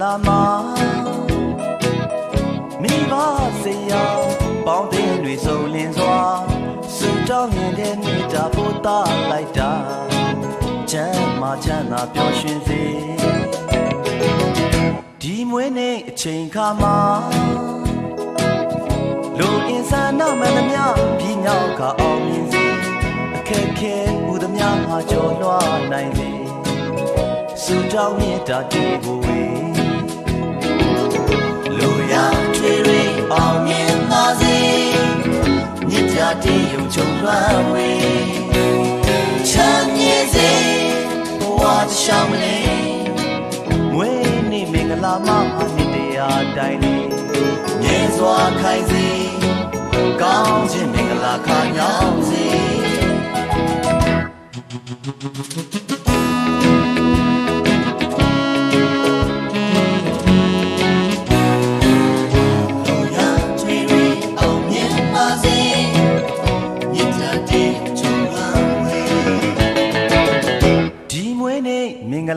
လာမှာမိဘစရာပေါင်းတဲ့တွေစုံလင်စွာစူတောင်းမြင်တဲ့မိတာပို့တာလိုက်တာချမ်းမာချမ်းသာပျော်ရွှင်စေဒီမွေးနေ့အချိန်ခါမှာလူအင်ဆန္ဒမှန်သမျှပြည်ညောက်ကအောင်မြင်စေအခက်ခဲမှုသမျှမှာကျော်လွှားနိုင်စေစူတောင်းမြင်တာတည်ကိုဝေး လူရထွေတွေအောင်မြင်ပါစေမြစ်ကြတည်ယုံချုံလွှမ်းဝေချမ်းမြေစေဘဝတစ်လျှောက်မလေးဝေးနေမင်္ဂလာမနှစ်တရားတိုင်းလေးမြဲစွာခိုင်စေ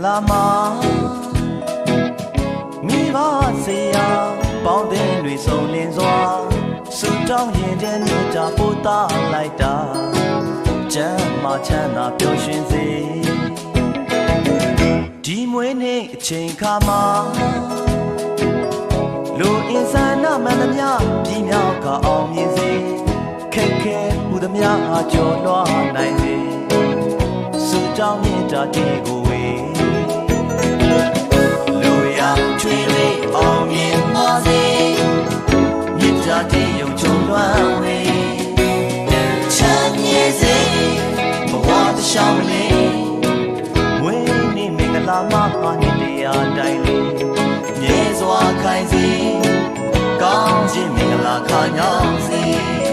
လာမှာမိဘစေရာပေါင်းတဲ့တွေစုံလင်စွာစုတောင်းရင်တဲ့မြတ်တာပို့တာလိုက်တာကျမ်းမာချမ်းသာပျော်ရွှင်စေဒီမွေးနေ့အချိန်ခါမှာလူအင်ဆန်နာမန်သမျှပြည်မြောက်ကအောင်မြင်စေခက်ခဲဟူသမျှဟာကျော်လွှားနိုင်စေစုတောင်းမြတ်တာတည်ကိုဝေလူ ရချွေတွေအောင်မြင်ပါစေမြတ်တာတည်ယုံချုံလွှမ်းဝေချမ်းမြေစေဘဝတစ်လျှောက်လေးဝေးနေမင်္ဂလာမဟာနှစ်တရားတိုင်းလေးမြဲစွာခိုင်စေကောင်းခြင်းမင်္ဂလာခါညောင်းစေ